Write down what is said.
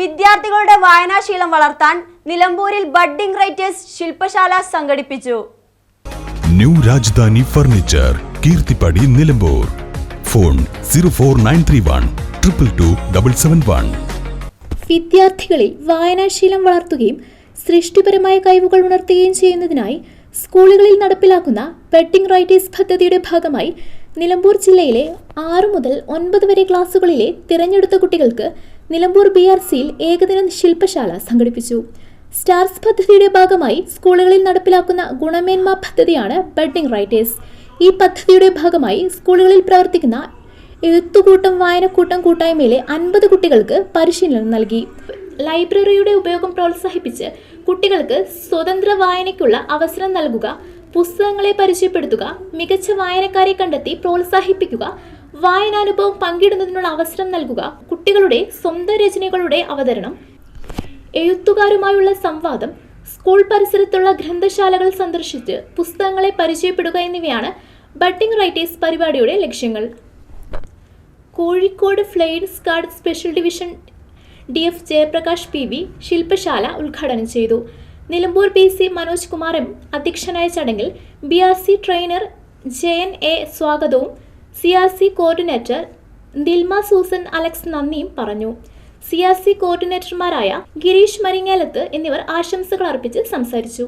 വിദ്യാർത്ഥികളുടെ വായനാശീലം വളർത്താൻ നിലമ്പൂരിൽ ബഡ്ഡിംഗ് റൈറ്റേഴ്സ് ശില്പശാല സംഘടിപ്പിച്ചു. New Rajadhani furniture Keerthippadi Nilambur. Phone zero four nine three one triple two double seven one. വിദ്യാർത്ഥികളിൽ വായനാശീലം വളർത്തുകയും സൃഷ്ടിപരമായ കഴിവുകൾ ഉണർത്തുകയും ചെയ്യുന്നതിനായി സ്കൂളുകളിൽ നടപ്പിലാക്കുന്ന ബെഡിംഗ് റൈറ്റേഴ്സ് പദ്ധതിയുടെ ഭാഗമായി നിലമ്പൂർ ജില്ലയിലെ ആറു മുതൽ ഒൻപത് വരെ ക്ലാസ്സുകളിലെ തിരഞ്ഞെടുത്ത കുട്ടികൾക്ക് നിലമ്പൂർ ബി ആർ സിയിൽ ഏകദിന ശില്പശാല സംഘടിപ്പിച്ചു. സ്റ്റാർസ് പദ്ധതിയുടെ ഭാഗമായി സ്കൂളുകളിൽ നടപ്പിലാക്കുന്ന ഗുണമേന്മ പദ്ധതിയാണ് ബഡ്ഡിംഗ് റൈറ്റേഴ്സ്. ഈ പദ്ധതിയുടെ ഭാഗമായി സ്കൂളുകളിൽ പ്രവർത്തിക്കുന്ന എഴുത്തുകൂട്ടം വായനക്കൂട്ടം കൂട്ടായ്മയിലെ അൻപത് കുട്ടികൾക്ക് പരിശീലനം നൽകി. ലൈബ്രറിയുടെ ഉപയോഗം പ്രോത്സാഹിപ്പിച്ച് കുട്ടികൾക്ക് സ്വതന്ത്ര വായനയ്ക്കുള്ള അവസരം നൽകുക പുസ്തകങ്ങളെ പരിചയപ്പെടുത്തുക മികച്ച വായനക്കാരെ കണ്ടെത്തി പ്രോത്സാഹിപ്പിക്കുക വായനാനുഭവം പങ്കിടുന്നതിനുള്ള അവസരം നൽകുക കുട്ടികളുടെ സ്വന്തം രചനകളുടെ അവതരണം. എഴുത്തുകാരുമായുള്ള സംവാദം സ്കൂൾ പരിസരത്തുള്ള ഗ്രന്ഥശാലകൾ സന്ദർശിച്ച് പുസ്തകങ്ങളെ പരിചയപ്പെടുക എന്നിവയാണ് ബട്ടിംഗ് റൈറ്റേഴ്സ് പരിപാടിയുടെ ലക്ഷ്യങ്ങൾ. Kozhikode ഫ്ലെയിൻസ് card special division D F Jayaprakash P V ശില്പശാല ഉദ്ഘാടനം ചെയ്തു. Nilambur P C Manoj Kumar M അധ്യക്ഷനായ ചടങ്ങിൽ B R C trainer Jayan A സ്വാഗതവും C R C coordinator Dilma Susan Alex നന്ദിയും പറഞ്ഞു. സി ആർ സി കോർഡിനേറ്റർമാരായ ഗിരീഷ് മരിങ്ങാലത്ത് എന്നിവർ ആശംസകൾ അർപ്പിച്ച് സംസാരിച്ചു.